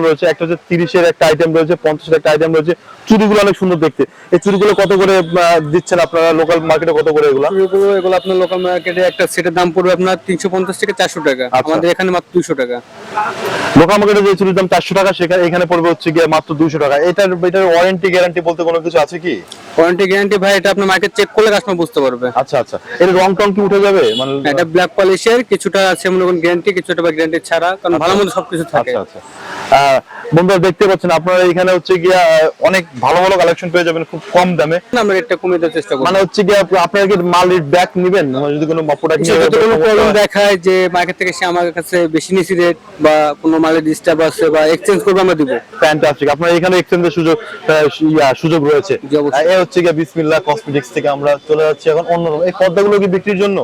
দোকান রয়েছে একটা হচ্ছে তিরিশের একটা আইটেম রয়েছে পঞ্চাশের একটা আইটেম রয়েছে। চুড়িগুলো অনেক সুন্দর দেখতে। এই চুড়িগুলো কত করে দিচ্ছেন আপনারা লোকাল মার্কেটে কত করে এগুলো? এগুলো এগুলো আপনার লোকাল মার্কেটে একটা সেটের দাম পড়বে আপনার তিনশো পঞ্চাশ থেকে চারশো টাকা। আচ্ছা। আমাদের এখানে মাত্র দুশো টাকা। লোকাল মার্কেটে যে চুরির দাম চারশো টাকা সেখানে এখানে পড়বে হচ্ছে গিয়ে মাত্র দুশো টাকা। এটার এটার ওয়ারেন্টি গ্যারান্টি বলতে কোনো কিছু আছে কি? ওয়ারেন্টি গ্যারান্টি ভাই এটা আপনার মার্কেট চেক করলে কাস্টমার বুঝতে পারবে। আচ্ছা আচ্ছা। এর রং টং কি উঠে যাবে? মানে এটা ব্ল্যাক পলিশের কিছুটা আছে মনে করুন গ্যারান্টি কিছুটা বা গ্যারান্টি ছাড়া কারণ ভালো মন্দ সবকিছু থাকে। আচ্ছা আচ্ছা। বন্ধুরা দেখতে পাচ্ছেন আপনারা এখানে হচ্ছে গিয়া অনেক ভালো ভালো কালেকশন পেয়ে যাবেন খুব কম দামে। আমরা রেটটা কমিয়ে দেওয়ার চেষ্টা করব। মানে হচ্ছে গিয়া আপনারা কি মালের ব্যাগ নিবেন? যদি কোনো প্রোডাক্ট যদি কোনো প্রবলেম দেখায় যে মার্কেট থেকে সে আমার কাছে বেশি নিচি রেট বা কোনো মালের ডিস্টার্ব আছে বা এক্সচেঞ্জ করবে আমরা দিব। ফ্যান্টাস্টিক আপনার এখানে এক্সচেঞ্জের সুযোগ ইয়া সুযোগ রয়েছে। জি, অবশ্যই। আহ, এ হচ্ছে গিয়া বিসমিল্লাহ কসমেটিক্স থেকে আমরা চলে যাচ্ছি এখন অন্য এই পর্দাগুলো কি বিক্রির জন্য?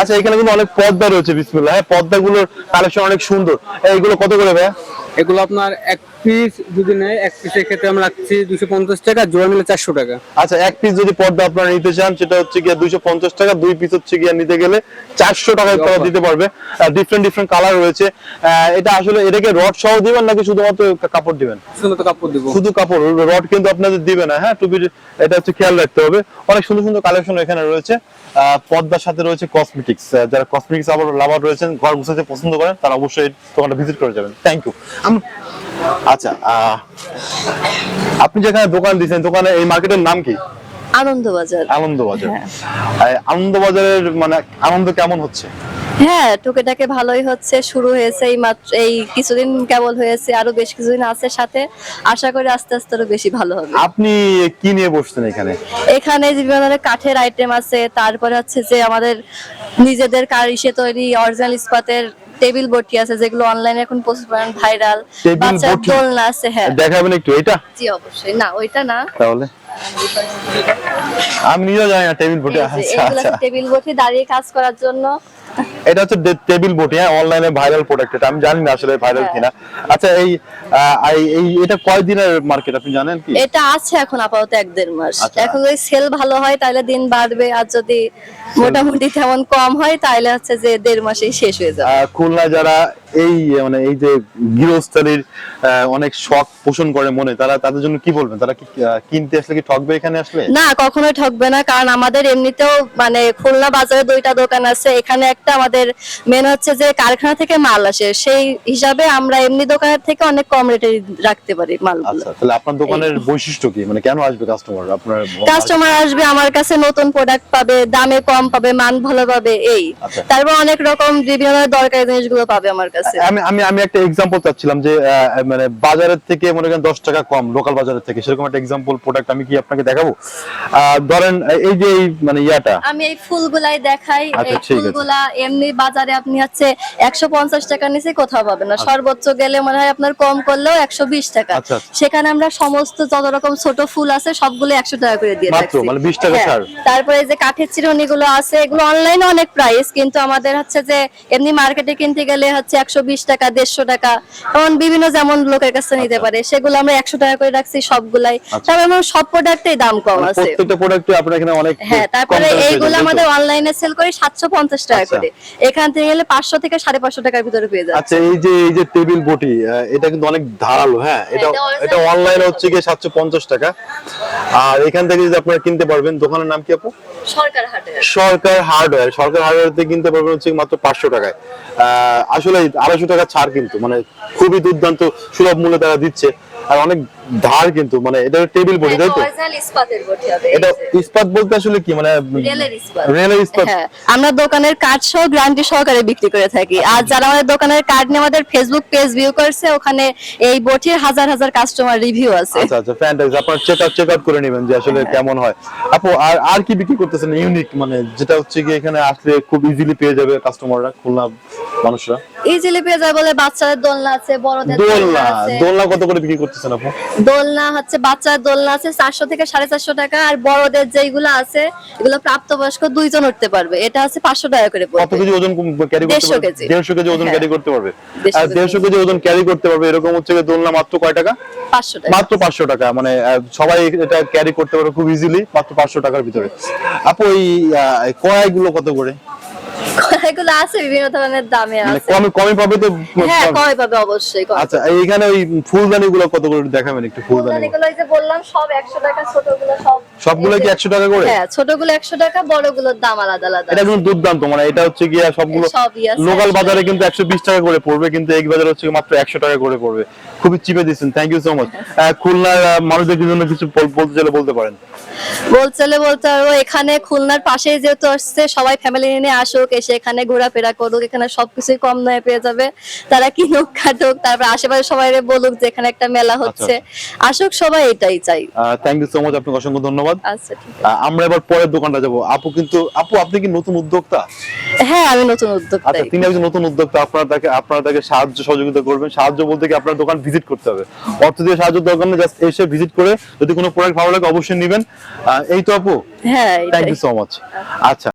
আচ্ছা এখানে কিন্তু অনেক পর্দা রয়েছে বিসমিল্লাহ। হ্যাঁ পর্দাগুলোর কালেকশন অনেক সুন্দর। এইগুলো কত করে ভাইয়া? এগুলো আপনার এক পিস যদি নেয় এক পিসের ক্ষেত্রে আমরা রাখছি দুশো পঞ্চাশ টাকা জোড়া মিলে চারশো টাকা। আচ্ছা এক পিস যদি পর্দা আপনারা নিতে চান সেটা হচ্ছে গিয়া দুইশো পঞ্চাশ টাকা দুই পিস হচ্ছে গিয়া নিতে গেলে চারশো টাকায় তারা দিতে পারবে। ডিফারেন্ট ডিফারেন্ট কালার রয়েছে। এটা আসলে এটাকে রড সহ দিবেন নাকি শুধুমাত্র কাপড় দিবেন? শুধুমাত্র কাপড় দিব। শুধু কাপড় রড কিন্তু আপনাদের দিবে না হ্যাঁ? টুপি এটা হচ্ছে খেয়াল রাখতে হবে। অনেক সুন্দর সুন্দর কালেকশন এখানে রয়েছে। পর্দার সাথে রয়েছে কসমেটিক্স যারা কসমেটিক্স আবার লাভার রয়েছেন ঘর গুছাতে পছন্দ করেন তারা অবশ্যই দোকানটা ভিজিট করে যাবেন। থ্যাংক ইউ আচ্ছা আপনি যেখানে দোকান দিয়েছেন দোকানে এই মার্কেটের নাম কি? আনন্দবাজার। আনন্দবাজার। আনন্দবাজারের মানে আনন্দ কেমন হচ্ছে? হ্যাঁ টুকেটাকে ভালোই হচ্ছে শুরু হয়েছে এই মাত্র এই কিছুদিন কেবল হয়েছে আরও বেশ কিছুদিন আছে সাথে। আশা করি আস্তে আস্তে আরও বেশি ভালো হবে। আপনি কি নিয়ে বসছেন এখানে? এখানে যে বিভিন্ন ধরনের কাঠের আইটেম আছে তারপরে হচ্ছে যে আমাদের নিজেদের কারিশে তৈরি অরিজিনাল ইস্পাতের টেবিল বটি আছে যেগুলো অনলাইনে এখন প্রচুর ভাইরাল বাচ্চা বাচ্চার? দোলনা আছে হ্যাঁ। দেখাবেন একটু এটা? জি অবশ্যই। না ওইটা না। তাহলে? আমি নিজেও জানি না টেবিল বটি আছে আচ্ছা টেবিল বটি দাঁড়িয়ে কাজ করার জন্য এটা হচ্ছে টেবিল বটি হ্যাঁ অনলাইনে ভাইরাল প্রোডাক্ট এটা। আমি জানি না আসলে ভাইরাল হ্যাঁ। কিনা। আচ্ছা এই এই এটা কয় দিনের মার্কেট আপনি জানেন কি? এটা আছে এখন আপাতত এক দেড় মাস। আচ্ছা। এখন যদি সেল ভালো হয় তাহলে দিন বাড়বে আর যদি মোটামুটি তেমন কম হয় তাহলে হচ্ছে যে দেড় মাসেই শেষ হয়ে যাবে। খুলনা যারা এই মানে এই যে গৃহস্থালির অনেক শখ পোষণ করে মনে তারা তাদের জন্য কি বলবেন? তারা কি কিনতে আসলে কি ঠকবে এখানে আসলে? না কখনোই ঠকবে না কারণ আমাদের এমনিতেও মানে খুলনা বাজারে দুইটা দোকান আছে এখানে একটা আমাদের মেন হচ্ছে যে কারখানা থেকে মাল আসে সেই হিসাবে আমরা এমনি দোকানের থেকে অনেক কম রেটে রাখতে পারি মাল আচ্ছা তাহলে আপনার দোকানের বৈশিষ্ট্য কি? মানে কেন আসবে কাস্টমার আপনার কাস্টমার আসবে আমার কাছে নতুন প্রোডাক্ট পাবে দামে কম পাবে মান ভালো পাবে এই। আচ্ছা। তারপর অনেক রকম বিভিন্ন দরকারি জিনিসগুলো পাবে আমার কাছে। আমি আমি আমি একটা চাচ্ছিলাম যে মানে বাজারের থেকে মনে করেন দশ টাকা কম লোকাল বাজারের থেকে সেরকম একটা প্রোডাক্ট আমি কি আপনাকে দেখাবো? ধরেন এই যে মানে ইয়াটা। আমি এই ফুলগুলাই দেখাই আচ্ছা, এই ফুলগুলা এমনি বাজারে আপনি হচ্ছে টাকা নিচে কোথাও পাবেন না। সর্বোচ্চ গেলে মনে হয় আপনার কম করলেও একশো বিশ টাকা। আচ্ছা, আচ্ছা। সেখানে আমরা সমস্ত যত রকম ছোট ফুল আছে সবগুলো একশো টাকা করে দিয়ে মানে 20 টাকা হ্যাঁ। ছাড়। তারপরে এই যে কাঠের চিরুনি গুলো আছে এগুলো অনলাইনে অনেক প্রাইস কিন্তু আমাদের হচ্ছে যে এমনি মার্কেটে কিনতে গেলে হচ্ছে একশো বিশ টাকা দেড়শো টাকা এমন বিভিন্ন যেমন লোকের কাছে নিতে পারে। সেগুলো আমরা একশো টাকা করে রাখছি সবগুলাই। তারপরে আমার সব প্রোডাক্টেই দাম কম মানে আছে। প্রত্যেকটা প্রোডাক্টে আপনার এখানে অনেক হ্যাঁ তারপরে এইগুলো? আমাদের অনলাইনে সেল করি সাতশো পঞ্চাশ টাকা আচ্ছা। করে। এখান থেকে গেলে পাঁচশো থেকে সাড়ে পাঁচশো টাকার ভিতরে পেয়ে যাচ্ছে আচ্ছা এই যে এই যে টেবিল বটি এটা কিন্তু অনেক ধারালো হ্যাঁ? এটা এটা অনলাইনে হচ্ছে গিয়ে সাতশো পঞ্চাশ টাকা। আর এখান থেকে যদি আপনারা কিনতে পারবেন দোকানের নাম কি আপু? সরকার হাটে সরকার হার্ডওয়্যার সরকার হার্ডওয়্যার কিনতে পারবেন হচ্ছে মাত্র পাঁচশো টাকায়। আসলে আড়াইশো টাকা ছাড় কিন্তু মানে খুবই দুর্দান্ত সুলভ মূল্যে তারা দিচ্ছে। আর অনেক ধার কিন্তু মানে এটা টেবিল বডি তাই তো? ইস্পাতের বটি হবে এটা ইস্পাত বলতে আসলে কি মানে রেলের ইস্পাত। রেলের ইস্পাত? হ্যাঁ আমরা দোকানের কার্ড সহ গ্যারান্টি সহকারে বিক্রি করে থাকি। আর যারা আমাদের দোকানের কার্ড নিয়ে আমাদের ফেসবুক পেজ ভিউ করছে ওখানে এই বটির হাজার হাজার কাস্টমার রিভিউ আছে। আচ্ছা আচ্ছা ফ্যান্টাসি আপনার চেক আউট চেক আউট করে নেবেন যে আসলে কেমন হয়। আপু আর আর কি বিক্রি করতেছেন ইউনিক মানে যেটা হচ্ছে কি এখানে আসলে খুব ইজিলি পেয়ে যাবে কাস্টমাররা খুলনা মানুষরা? ইজিলি পেয়ে যায় বলে বাচ্চাদের দোলনা আছে বড়দের দোলনা দোলনা কত করে বিক্রি করতেছেন আপু? দোলনা হচ্ছে বাচ্চার দোলনা আছে চারশো থেকে সাড়ে চারশো টাকা। আর বড়দের যেগুলো আছে এগুলো প্রাপ্তবয়স্ক দুইজন উঠতে পারবে। এটা হচ্ছে পাঁচশো টাকা করে কত কেজি ওজন ক্যারি করতে পারবে? দেড়শো কেজি ওজন। ক্যারি করতে পারবে? আর দেড়শো কেজি ওজন ক্যারি করতে পারবে এরকম হচ্ছে দোলনা মাত্র কয় টাকা? পাঁচশো টাকা। মাত্র পাঁচশো টাকা মানে সবাই এটা ক্যারি করতে পারবে খুব ইজিলি মাত্র পাঁচশো টাকার ভিতরে। আপু এই কড়াইগুলো কত করে? এগুলো আছে বিভিন্ন ধরনের দামে মানে আছে। কমে কমে পাবে তো হ্যাঁ কমে। পাবে অবশ্যই আচ্ছা এইখানে ওই ফুলদানি গুলো কত করে দেখাবেন একটু ফুলদানি? এগুলো এই যে বললাম সব একশো টাকা ছোটগুলো সব সবগুলো কি এই যে- একশো টাকা করে? হ্যাঁ ছোটগুলো একশো টাকা বড়গুলোর দাম আলাদা আলাদা এটা কিন্তু দুর্দান্ত মানে এটা হচ্ছে গিয়া সবগুলো লোকাল বাজারে কিন্তু একশো বিশ টাকা করে পড়বে কিন্তু এই বাজারে হচ্ছে মাত্র একশো টাকা করে পড়বে। খুবই চিপে দিচ্ছেন থ্যাংক ইউ সো মাচ খুলনার মানুষদের জন্য কিছু বলতে চাইলে বলতে পারেন? বলছিলে বলতে পারব এখানে খুলনার পাশেই যেহেতু আসছে সবাই ফ্যামিলি নিয়ে আসুক এসে এখানে ঘোরাফেরা করুক এখানে সবকিছুই কম দামে পেয়ে যাবে। তারা কিনুক কাটুক তারপর আশেপাশে সবাই বলুক যে এখানে একটা মেলা হচ্ছে। আসুক সবাই এটাই চাই। থ্যাংক ইউ সো মাচ আপনাকে অসংখ্য ধন্যবাদ। আচ্ছা ঠিক আহ, আমরা এবার পরের দোকানটা যাব। আপু কিন্তু আপু আপনি কি নতুন উদ্যোক্তা? হ্যাঁ আমি নতুন উদ্যোক্তা আচ্ছা তিনি একজন নতুন উদ্যোক্তা আপনারা তাকে আপনারা তাকে সাহায্য সহযোগিতা করবেন। সাহায্য বলতে কি আপনার দোকান ভিজিট করতে হবে। অর্থ দিয়ে সাহায্য দরকার নেই জাস্ট এসে ভিজিট করে যদি কোনো প্রোডাক্ট ভালো লাগে অবশ্যই নেবেন। এই তো আপু? হ্যাঁ থ্যাংক ইউ সো মাচ আচ্ছা।